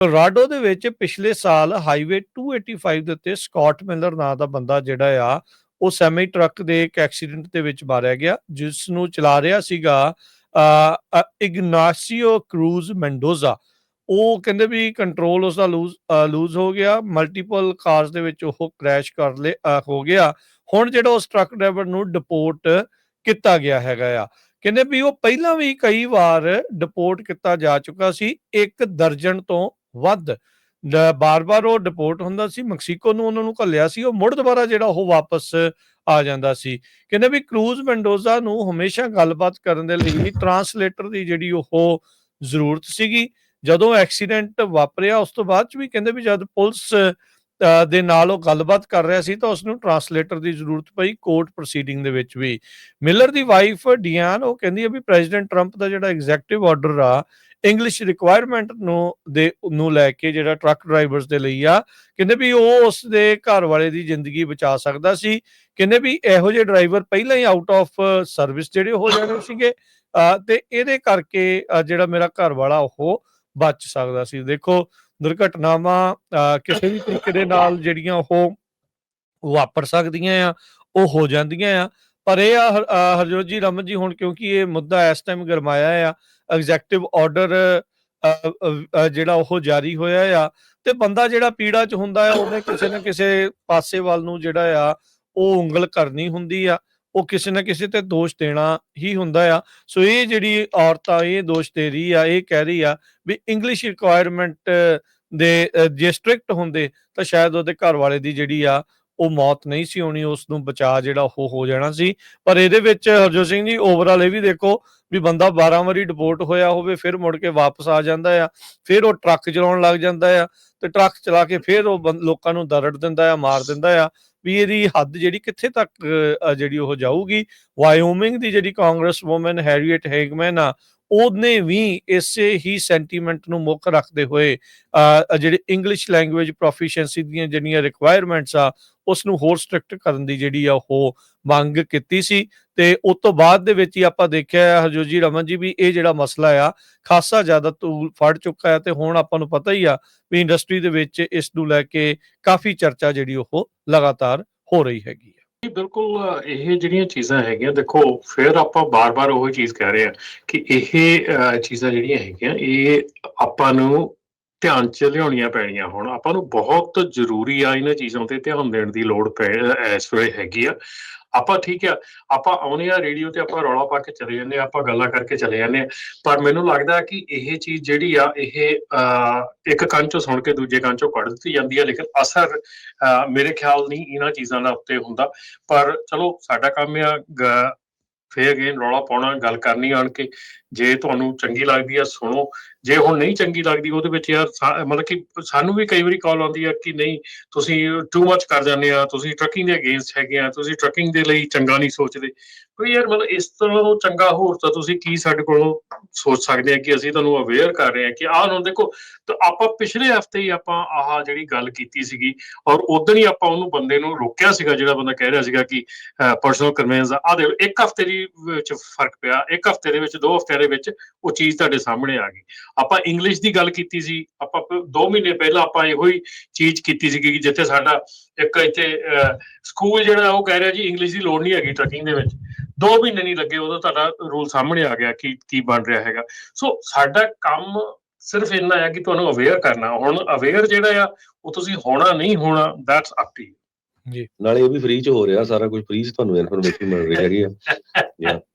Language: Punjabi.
ਕੋਲੋਰਾਡੋ ਦੇ ਵਿੱਚ ਪਿਛਲੇ ਸਾਲ ਹਾਈਵੇ 285 ਦੇ ਉੱਤੇ ਸਕਾਟ ਮਿਲਰ ਨਾਂ ਦਾ ਬੰਦਾ ਜਿਹੜਾ ਆ, ਉਹ ਸੈਮੀ ਟਰੱਕ ਦੇ ਇੱਕ ਐਕਸੀਡੈਂਟ ਦੇ ਵਿੱਚ ਮਾਰਿਆ ਗਿਆ ਜਿਸ ਨੂੰ ਚਲਾ ਰਿਹਾ ਸੀਗਾ ਇਗਨਾਸੀਓ ਕਰੂਜ਼ ਮੈਂਡੋਜ਼ਾ ਉਹ ਕਹਿੰਦੇ ਵੀ ਕੰਟਰੋਲ ਉਸ ਦਾ ਲੂਜ਼ ਲੂਜ਼ ਹੋ ਗਿਆ ਮਲਟੀਪਲ ਕਾਰਸ ਦੇ ਵਿੱਚ ਉਹ ਕ੍ਰੈਸ਼ ਕਰ ਲੇ ਹੋ ਗਿਆ। ਹੁਣ ਜਿਹੜਾ ਉਸ ਟਰੱਕ ਡਰਾਈਵਰ ਨੂੰ ਡਿਪੋਰਟ ਕੀਤਾ ਗਿਆ ਹੈਗਾ ਆ। ਕਹਿੰਦੇ ਵੀ ਉਹ ਪਹਿਲਾਂ ਵੀ ਕਈ ਵਾਰ ਡਿਪੋਰਟ ਕੀਤਾ ਜਾ ਚੁੱਕਾ ਸੀ, ਇੱਕ ਦਰਜਨ ਤੋਂ ਵੱਧ। ਬਾਰ-ਬਾਰ ਉਹ ਡਿਪੋਰਟ ਹੁੰਦਾ ਸੀ, ਮੈਕਸੀਕੋ ਨੂੰ ਉਹਨਾਂ ਨੂੰ ਘੱਲਿਆ ਸੀ, ਉਹ ਮੁੜ ਦੁਬਾਰਾ ਜਿਹੜਾ ਉਹ ਵਾਪਸ ਆ ਜਾਂਦਾ ਸੀ। ਕਹਿੰਦੇ ਵੀ ਕਰੂਜ਼ ਮੈਂਡੋਜ਼ਾ ਨੂੰ ਹਮੇਸ਼ਾ ਗੱਲਬਾਤ ਕਰਨ ਦੇ ਲਈ ਟਰਾਂਸਲੇਟਰ ਦੀ ਜਿਹੜੀ ਉਹ ਜ਼ਰੂਰਤ ਸੀਗੀ। ਜਦੋਂ ਐਕਸੀਡੈਂਟ ਵਾਪਰਿਆ, ਉਸ ਤੋਂ ਬਾਅਦ ਚ ਵੀ ਕਹਿੰਦੇ ਵੀ ਜਦ ਪੁਲਿਸ ਦੇ ਨਾਲ ਉਹ ਗੱਲਬਾਤ ਕਰ ਰਿਹਾ ਸੀ ਤਾਂ ਉਸ ਨੂੰ ਟਰਾਂਸਲੇਟਰ ਦੀ ਜ਼ਰੂਰਤ ਪਈ ਕੋਰਟ ਪ੍ਰੋਸੀਡਿੰਗ ਦੇ ਵਿੱਚ ਵੀ। ਮਿਲਰ ਦੀ ਵਾਈਫ ਡਿਆਨ ਉਹ ਕਹਿੰਦੀ ਹੈ ਵੀ ਪ੍ਰੈਜ਼ੀਡੈਂਟ ਟਰੰਪ ਦਾ ਜਿਹੜਾ ਐਗਜ਼ੈਕਟਿਵ ਆਰਡਰ ਆ ਇੰਗਲਿਸ਼ ਰਿਕੁਆਇਰਮੈਂਟ ਨੂੰ ਦੇ, ਨੂੰ ਲੈ ਕੇ ਜਿਹੜਾ ਟਰੱਕ ਡਰਾਈਵਰਸ ਦੇ ਲਈ ਆ, ਕਹਿੰਦੇ ਵੀ ਉਹ ਉਸ ਦੇ ਘਰ ਵਾਲੇ ਦੀ ਜ਼ਿੰਦਗੀ ਬਚਾ ਸਕਦਾ ਸੀ। ਕਹਿੰਦੇ ਵੀ ਇਹੋ ਜਿਹੇ ਡਰਾਈਵਰ ਪਹਿਲਾਂ ਹੀ ਆਊਟ ਆਫ ਸਰਵਿਸ ਜਿਹੜੇ ਹੋ ਜਾਣੇ ਸੀਗੇ ਤੇ ਇਹਦੇ ਕਰਕੇ ਜਿਹੜਾ ਮੇਰਾ ਘਰ ਵਾਲਾ ਉਹ ਬਚ ਸਕਦਾ ਸੀ। ਦੇਖੋ ਦੁਰਘਟਨਾਵਾਂ ਕਿਸੇ ਵੀ ਤਰੀਕੇ ਦੇ ਨਾਲ ਜਿਹੜੀਆਂ ਉਹ ਵਾਪਰ ਸਕਦੀਆਂ ਆ ਉਹ ਹੋ ਜਾਂਦੀਆਂ ਆ। ਪਰ ਇਹ ਹਰਜੋਤ ਜੀ ਰਮਨ ਜੀ ਹੁਣ ਕਿਉਂਕਿ ਇਹ ਮੁੱਦਾ ਇਸ ਟਾਈਮ ਗਰਮਾਇਆ ਆ ਐਗਜ਼ੈਕਟਿਵ ਆਰਡਰ ਜਿਹੜਾ ਉਹ ਜਾਰੀ ਹੋਇਆ ਆ ਤੇ ਬੰਦਾ ਜਿਹੜਾ ਪੀੜਾ ਚ ਹੁੰਦਾ ਆ ਉਹਨੇ ਕਿਸੇ ਨਾ ਕਿਸੇ ਪਾਸੇ ਵੱਲ ਨੂੰ ਜਿਹੜਾ ਆ ਉਹ ਉਂਗਲ ਕਰਨੀ ਹੁੰਦੀ ਆ। ਉਹ ਕਿਸੇ ਨਾ ਕਿਸੇ ਤੇ ਦੋਸ਼ ਦੇਣਾ ਹੀ ਹੁੰਦਾ ਆ। ਸੋ ਇਹ ਜਿਹੜੀ ਔਰਤ ਆ, ਇਹ ਦੋਸ਼ ਦੇ ਰਹੀ ਆ, ਇਹ ਕਹਿ ਰਹੀ ਆ ਵੀ ਇੰਗਲਿਸ਼ ਰਿਕੁਆਇਰਮੈਂਟ ਦੇ ਜੇ ਸਟ੍ਰਿਕਟ ਹੁੰਦੇ ਤਾਂ ਸ਼ਾਇਦ ਉਹਦੇ ਘਰ ਵਾਲੇ ਦੀ ਜਿਹੜੀ ਆ, ਉਹ ਮੌਤ ਨਹੀਂ ਸੀ ਹੋਣੀ ਉਸ ਨੂੰ ਬਚਾ ਜਿਹੜਾ ਉਹ ਹੋ ਜਾਣਾ ਸੀ। ਪਰ ਇਹਦੇ ਵਿੱਚ ਹਰਜੋਤ ਸਿੰਘ ਜੀ ਓਵਰਆਲ ਇਹ ਵੀ ਦੇਖੋ ਵੀ ਬੰਦਾ 12 ਵਾਰੀ ਡਿਪੋਰਟ ਹੋਇਆ ਹੋਵੇ, ਫਿਰ ਮੁੜ ਕੇ ਵਾਪਸ ਆ ਜਾਂਦਾ ਆ, ਫਿਰ ਉਹ ਟਰੱਕ ਚਲਾਉਣ ਲੱਗ ਜਾਂਦਾ ਆ ਤੇ ਟਰੱਕ ਚਲਾ ਕੇ ਫਿਰ ਉਹ ਬੰ- ਲੋਕਾਂ ਨੂੰ ਦਰੜ ਦਿੰਦਾ ਆ, ਮਾਰ ਦਿੰਦਾ ਆ। ਵੀ ਇਹਦੀ ਹੱਦ ਜਿਹੜੀ ਕਿੱਥੇ ਤੱਕ ਜਿਹੜੀ ਉਹ ਜਾਊਗੀ? ਵਾਇਓਮਿੰਗ ਦੀ ਜਿਹੜੀ ਕਾਂਗਰਸ ਵੂਮਨ ਹੈਰੀਅਟ ਹੈਗਮੈਨ ਆ ਉਹਨੇ ਵੀ ਇਸੇ ਹੀ ਸੈਂਟੀਮੈਂਟ ਨੂੰ ਮੁੱਖ ਰੱਖਦੇ ਹੋਏ ਅ, ਜਿਹੜੇ ਇੰਗਲਿਸ਼ ਲੈਂਗੁਏਜ ਪ੍ਰੋਫੀਸ਼ੀਐਂਸੀ ਦੀਆਂ ਜਿਹੜੀਆਂ ਰਿਕੁਆਇਰਮੈਂਟਸ ਆ ਉਸ ਨੂੰ ਹੋਰ ਸਟ੍ਰਿਕਟ ਕਰਨ ਦੀ ਜਿਹੜੀ ਆ ਉਹ ਮੰਗ ਕੀਤੀ ਸੀ ਤੇ ਉਸ ਤੋਂ ਬਾਅਦ ਦੇ ਵਿੱਚ ਹੀ ਆਪਾਂ ਦੇਖਿਆ ਹੈ ਜੀ ਰਮਨ ਜੀ ਵੀ ਇਹ ਜਿਹੜਾ ਮਸਲਾ ਆ ਖਾਸਾ ਜ਼ਿਆਦਾ ਤੂਲ ਫੜ ਚੁੱਕਾ ਹੈ ਤੇ ਹੁਣ ਆਪਾਂ ਨੂੰ ਪਤਾ ਹੀ ਆ ਵੀ ਇੰਡਸਟਰੀ ਦੇ ਵਿੱਚ ਇਸ ਨੂੰ ਲੈ ਕੇ ਕਾਫੀ ਚਰਚਾ ਜਿਹੜੀ ਉਹ ਲਗਾਤਾਰ ਹੋ ਰਹੀ ਹੈਗੀ ਜੀ, ਬਿਲਕੁਲ, ਇਹ ਜਿਹੜੀਆਂ ਚੀਜ਼ਾਂ ਹੈਗੀਆਂ, ਦੇਖੋ, ਫਿਰ ਆਪਾਂ ਬਾਰ-ਬਾਰ ਉਹੀ ਚੀਜ਼ ਕਹਿ ਰਹੇ ਆ ਕਿ ਇਹ ਚੀਜ਼ਾਂ ਜਿਹੜੀਆਂ ਹੈਗੀਆਂ, ਇਹ ਆਪਾਂ ਨੂੰ ਧਿਆਨ ਚ ਲਿਆਉਣੀਆਂ ਪੈਣੀਆਂ ਹੁਣ। ਆਪਾਂ ਨੂੰ ਬਹੁਤ ਜ਼ਰੂਰੀ ਆ ਇਹਨਾਂ ਚੀਜ਼ਾਂ ਤੇ ਧਿਆਨ ਦੇਣ ਦੀ ਲੋੜ ਪੈ ਇਸ ਵੇਲੇ ਹੈਗੀ ਆ। ਆਪਾਂ ਠੀਕ ਆ ਆਪਾਂ ਆਉਨੇ ਆ ਰੇਡੀਓ ਤੇ ਆਪਾਂ ਰੌਲਾ ਪਾ ਕੇ ਚਲੇ ਜਾਂਦੇ ਆ ਆਪਾਂ ਗੱਲਾਂ ਕਰਕੇ ਚਲੇ ਜਾਂਦੇ ਆ। ਪਰ ਮੈਨੂੰ ਲੱਗਦਾ ਕਿ ਇਹ ਚੀਜ਼ ਜਿਹੜੀ ਆ ਇਹ ਅਹ, ਇੱਕ ਕੰਨ ਚੋਂ ਸੁਣ ਕੇ ਦੂਜੇ ਕੰਨ ਚੋਂ ਕੱਢ ਦਿੱਤੀ ਜਾਂਦੀ ਆ ਲੇਕਿਨ ਅਸਰ ਅਹ, ਮੇਰੇ ਖਿਆਲ ਨਹੀਂ ਇਹਨਾਂ ਚੀਜ਼ਾਂ ਦਾ ਉੱਤੇ ਹੁੰਦਾ। ਪਰ ਚਲੋ ਸਾਡਾ ਕੰਮ ਆ ਫੇਰ ਅਗੇਨ ਰੌਲਾ ਪਾਉਣਾ ਗੱਲ ਕਰਨੀ ਆਣ ਕੇ। ਜੇ ਤੁਹਾਨੂੰ ਚੰਗੀ ਲੱਗਦੀ ਆ ਸੁਣੋ। ਜੇ ਹੁਣ ਨਹੀਂ ਚੰਗੀ ਲੱਗਦੀ ਉਹਦੇ ਵਿੱਚ ਯਾਰ ਮਤਲਬ ਕਿ ਸਾਨੂੰ ਵੀ ਕਈ ਵਾਰੀ ਕਾਲ ਆਉਂਦੀ ਆ ਕਿ ਨਹੀਂ ਤੁਸੀਂ ਟੂ ਮੱਚ ਕਰ ਜਾਂਦੇ ਆ, ਤੁਸੀਂ ਟਰੱਕਿੰਗ ਦੇ ਅਗੇਂਸਟ ਹੈਗੇ ਆ, ਤੁਸੀਂ ਟਰੱਕਿੰਗ ਦੇ ਲਈ ਚੰਗਾ ਨਹੀਂ ਸੋਚਦੇ। ਕੋਈ ਯਾਰ ਮਤਲਬ ਇਸ ਤਰ੍ਹਾਂ ਚੰਗਾ ਹੋਰ ਤਾਂ ਤੁਸੀਂ ਕੀ ਸਾਡੇ ਕੋਲੋਂ ਸੋਚ ਸਕਦੇ ਆ ਕਿ ਅਸੀਂ ਤੁਹਾਨੂੰ ਅਵੇਅਰ ਕਰ ਰਹੇ ਆ ਕਿ ਆਹ ਨੂੰ ਦੇਖੋ, ਤਾਂ ਆਪਾਂ ਪਿਛਲੇ ਹਫ਼ਤੇ ਹੀ ਆਪਾਂ ਆਹ ਜਿਹੜੀ ਗੱਲ ਕੀਤੀ ਸੀਗੀ ਔਰ ਉਦੋਂ ਹੀ ਆਪਾਂ ਉਹਨੂੰ ਬੰਦੇ ਨੂੰ ਰੋਕਿਆ ਸੀਗਾ, ਜਿਹੜਾ ਬੰਦਾ ਕਹਿ ਰਿਹਾ ਸੀਗਾ ਕਿ ਪਰਸਨਲ ਕਨਵੈਂਸ ਆ। ਦੇ ਇੱਕ ਹਫ਼ਤੇ ਦੀ ਵਿੱਚ ਫ਼ਰਕ ਪਿਆ, ਇੱਕ ਹਫ਼ਤੇ ਦੇ ਵਿੱਚ, ਦੋ ਹਫਤਿਆਂ ਦੇ ਵਿੱਚ ਉਹ ਚੀਜ਼ ਤੁਹਾਡੇ ਸਾਹਮਣੇ ਆ ਗਈ। ਆਪਾਂ ਇੰਗਲਿਸ਼ ਦੀ ਗੱਲ ਕੀਤੀ ਸੀ ਆਪਾਂ 2 ਮਹੀਨੇ ਪਹਿਲਾਂ ਆਪਾਂ ਇਹੋ ਹੀ ਚੀਜ਼ ਕੀਤੀ ਸੀ ਕਿ ਜਿੱਥੇ ਸਾਡਾ ਇੱਕ ਇੱਥੇ ਸਕੂਲ ਜਿਹੜਾ ਉਹ ਕਹਿ ਰਿਹਾ ਜੀ ਇੰਗਲਿਸ਼ ਦੀ ਲੋੜ ਨਹੀਂ ਹੈਗੀ ਟਰਕਿੰਗ ਦੇ ਵਿੱਚ। 2 ਮਹੀਨੇ ਨਹੀਂ ਲੱਗੇ ਉਦੋਂ ਤੁਹਾਡਾ ਰੂਲ ਸਾਹਮਣੇ ਆ ਗਿਆ ਕਿ ਕੀ ਬਣ ਰਿਹਾ ਹੈਗਾ। ਸੋ ਸਾਡਾ ਕੰਮ ਸਿਰਫ ਇੰਨਾ ਹੈ ਕਿ ਤੁਹਾਨੂੰ ਅਵੇਅਰ ਕਰਨਾ। ਹੁਣ ਅਵੇਅਰ ਜਿਹੜਾ ਆ ਉਹ ਤੁਸੀਂ ਹੋਣਾ ਨਹੀਂ ਹੋਣਾ ਦੈਟਸ ਅਪ ਟੂ ਨਾਲੇ ਇਹ ਵੀ ਫ੍ਰੀ ਚ ਹੋ ਰਿਹਾ ਸਾਰਾ ਕੁਝ ਫ੍ਰੀ ਚ ਤੁਹਾਨੂੰ ਇਨਫੋਰਮੇਸ਼ਨ ਮਿਲ ਰਹੀ ਹੈਗੀ ਆ।